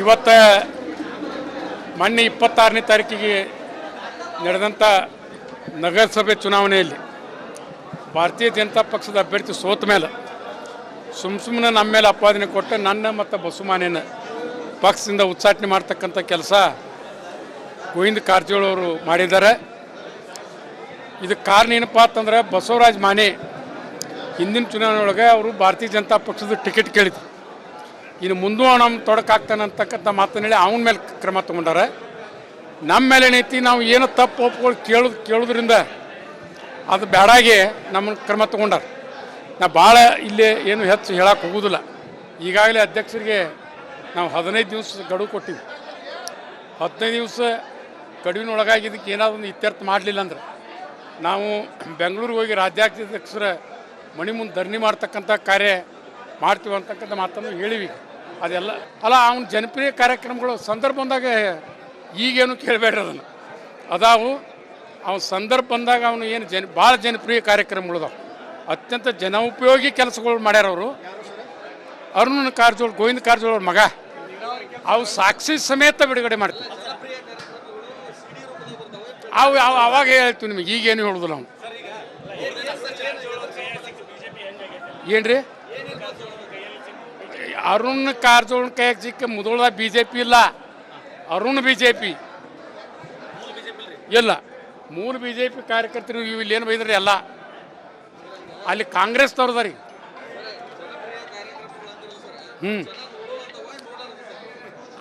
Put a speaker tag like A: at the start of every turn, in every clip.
A: ಇವತ್ತ ಮೊನ್ನೆ ಇಪ್ಪತ್ತಾರನೇ ತಾರೀಕಿಗೆ ನಡೆದಂಥ ನಗರಸಭೆ ಚುನಾವಣೆಯಲ್ಲಿ ಭಾರತೀಯ ಜನತಾ ಪಕ್ಷದ ಅಭ್ಯರ್ಥಿ ಸೋತ ಮೇಲೆ ಸುಮ್ಮ ಸುಮ್ಮನೆ ನಮ್ಮ ಮೇಲೆ ಅಪಾದನೆ ಕೊಟ್ಟು ನನ್ನ ಮತ್ತು ಬಸುಮಾನೇನ ಪಕ್ಷದಿಂದ ಉಚ್ಚಾಟನೆ ಮಾಡ್ತಕ್ಕಂಥ ಕೆಲಸ ಗೋವಿಂದ ಕಾರಜೋಳ ಅವರು ಮಾಡಿದ್ದಾರೆ. ಇದಕ್ಕೆ ಕಾರಣ ಏನಪ್ಪ ಅಂತಂದ್ರೆ ಬಸವರಾಜ್ ಮಾನೆ ಹಿಂದಿನ ಚುನಾವಣೆ ಒಳಗೆ ಅವರು ಭಾರತೀಯ ಜನತಾ ಪಕ್ಷದ ಟಿಕೆಟ್ ಕೇಳಿದ್ರು. ಇನ್ನು ಮುಂದೂ ನಮ್ಮ ತೊಡಕಾಗ್ತಾನೆ ಅಂತಕ್ಕಂಥ ಮಾತನ್ನ ಹೇಳಿ ಅವನ ಮೇಲೆ ಕ್ರಮ ತಗೊಂಡಾರೆ. ನಮ್ಮ ಮೇಲೆ ಏನೈತಿ ನಾವು ಏನು ತಪ್ಪು ಒಪ್ಕೊಂಡು ಕೇಳೋದು ಕೇಳೋದ್ರಿಂದ ಅದು ಬೇಡಾಗಿ ನಮ್ಮನ್ನು ಕ್ರಮ ತಗೊಂಡಾರ. ನಾ ಭಾಳ ಇಲ್ಲಿ ಏನು ಹೆಚ್ಚು ಹೇಳಕ್ಕೆ ಹೋಗೋದಿಲ್ಲ. ಈಗಾಗಲೇ ಅಧ್ಯಕ್ಷರಿಗೆ ನಾವು ಹದಿನೈದು ದಿವಸ ಗಡುವು ಕೊಟ್ಟಿವಿ. ಹದಿನೈದು ದಿವಸ ಗಡುವಿನೊಳಗಾಗಿ ಇದಕ್ಕೆ ಏನಾದರೂ ಒಂದು ಇತ್ಯರ್ಥ ಮಾಡಲಿಲ್ಲ ಅಂದ್ರೆ ನಾವು ಬೆಂಗಳೂರಿಗೆ ಹೋಗಿ ರಾಜ್ಯಾಧ್ಯಕ್ಷರ ಮಣಿ ಮುಂದೆ ಧರಣಿ ಮಾಡ್ತಕ್ಕಂಥ ಕಾರ್ಯ ಮಾಡ್ತೀವಿ ಅಂತಕ್ಕಂಥ ಮಾತನ್ನು ಹೇಳಿವಿ. ಅದೆಲ್ಲ ಅಲ್ಲ, ಅವನ ಜನಪ್ರಿಯ ಕಾರ್ಯಕ್ರಮಗಳು ಸಂದರ್ಭ ಬಂದಾಗ ಈಗೇನು ಕೇಳಬೇಡ ಅದನ್ನು. ಅದಾವು, ಅವನ ಸಂದರ್ಭ ಬಂದಾಗ ಅವನು ಏನು ಜನ, ಭಾಳ ಜನಪ್ರಿಯ ಕಾರ್ಯಕ್ರಮಗಳದಾವು ಅತ್ಯಂತ ಜನೋಪಯೋಗಿ ಕೆಲಸಗಳು ಮಾಡ್ಯಾರ ಅವರು. ಅರುಣ್ ಕಾರಜೋಳ, ಗೋವಿಂದ ಕಾರಜೋಳ ಮಗ. ಅವು ಸಾಕ್ಷಿ ಸಮೇತ ಬಿಡುಗಡೆ ಮಾಡ್ತೀವಿ ಅವು ಅವು ಅವಾಗ ಹೇಳ್ತೀವಿ ನಿಮಗೆ, ಈಗೇನು ಹೇಳುದಿಲ್ಲ ಅವ್ನು. ಏನ್ರಿ? ಅರುಣ್ ಕಾರಜೋಳ ಕೈಯಾಗ ಸಿಕ್ಕ ಮುದೋಳ ಬಿ ಜೆ ಪಿ ಇಲ್ಲ. ಅರುಣ್ ಬಿ ಜೆ ಪಿ ಇಲ್ಲ. ಮೂರು ಬಿ ಜೆ ಪಿ ಕಾರ್ಯಕರ್ತರು ಇವು ಇಲ್ಲಿ ಏನು ಬೈದ್ರಿ ಎಲ್ಲ ಅಲ್ಲಿ ಕಾಂಗ್ರೆಸ್ ತವ್ರದಾರಿ ಹ್ಞೂ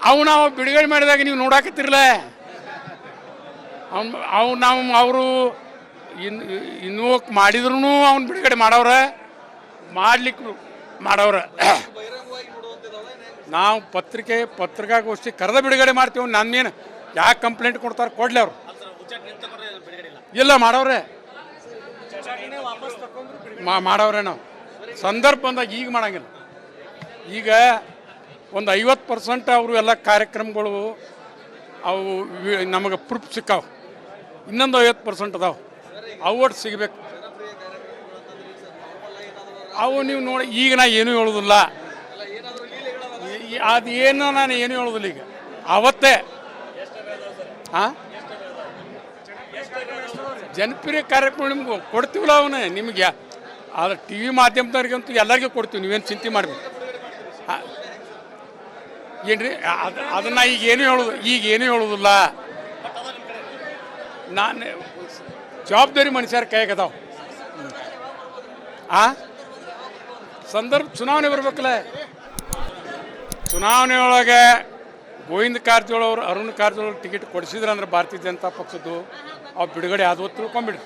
A: ಅವು ನಾವು ಬಿಡುಗಡೆ ಮಾಡಿದಾಗ ನೀವು ನೋಡಾಕತ್ತಿರಲ. ಅವ್ನು ಅವು ನಾವು, ಅವರು ಇನ್ನು ಇನ್ನೂ ಮಾಡಿದ್ರು ಅವ್ನು ಬಿಡುಗಡೆ ಮಾಡವ್ರ. ಮಾಡ್ಲಿಕ್ಕೆ ಮಾಡವ್ರ. ನಾವು ಪತ್ರಿಕೆ ಪತ್ರಿಕಾಗೋಷ್ಠಿ ಕರೆದ ಬಿಡುಗಡೆ ಮಾಡ್ತೀವಿ, ನನ್ನೇನು ಯಾಕೆ ಕಂಪ್ಲೇಂಟ್ ಕೊಡ್ತಾರೆ ಕೊಡ್ಲಿ ಅವರು. ಇಲ್ಲ ಮಾಡವ್ರೆ ಮಾ ಮಾಡವ್ರೆ ನಾವು. ಸಂದರ್ಭ ಬಂದಾಗ ಈಗ ಮಾಡಂಗಿಲ್ಲ. ಈಗ ಒಂದು ಐವತ್ತು ಪರ್ಸೆಂಟ್ ಅವರು ಎಲ್ಲ ಕಾರ್ಯಕ್ರಮಗಳು ಅವು ನಮಗೆ ಪ್ರೂಫ್ ಸಿಕ್ಕಾವು. ಇನ್ನೊಂದು ಐವತ್ತು ಪರ್ಸೆಂಟ್ ಅದಾವೆ. ಅವು ಒಟ್ಟು ಸಿಗಬೇಕು. ಅವು ನೀವು ನೋಡಿ, ಈಗ ನಾ ಏನೂ ಹೇಳೋದಿಲ್ಲ. ಅದು ಏನು ನಾನು ಏನು ಹೇಳೋದಿಲ್ಲ ಈಗ. ಅವತ್ತೇ. ಹಾಂ ಜನಪ್ರಿಯ ಕಾರ್ಯಕ್ರಮ ನಿಮ್ಗೆ ಕೊಡ್ತೀವಲ್ಲ ಅವನೇ? ನಿಮಗೆ ಆದ್ರೆ ಟಿ ವಿ ಮಾಧ್ಯಮದವ್ರಿಗಂತೂ ಎಲ್ಲರಿಗೂ ಕೊಡ್ತೀವಿ, ನೀವೇನು ಚಿಂತೆ ಮಾಡಬೇಕು ಏನ್ರಿ? ಅದು ಅದನ್ನ ಈಗ ಏನು ಹೇಳೋದು ಈಗ ಏನೂ ಹೇಳೋದಿಲ್ಲ. ನಾನು ಜವಾಬ್ದಾರಿ ಮನುಷ್ಯರ ಕೈಯಾಗ ಅದಾವ. ಆ? ಸಂದರ್ಭ ಚುನಾವಣೆ ಬರ್ಬೇಕಲ್ಲ. ಚುನಾವಣೆ ಒಳಗೆ ಗೋವಿಂದ ಕಾರಜೋಳ ಅವರು, ಅರುಣ್ ಕಾರಜೋಳ ಟಿಕೆಟ್ ಕೊಡಿಸಿದ್ರಂದ್ರೆ ಭಾರತೀಯ ಜನತಾ ಪಕ್ಷದ್ದು ಅವ್ರು ಬಿಡುಗಡೆ ಆದವು ತಿಳ್ಕೊಂಬಿಡ್ರಿ.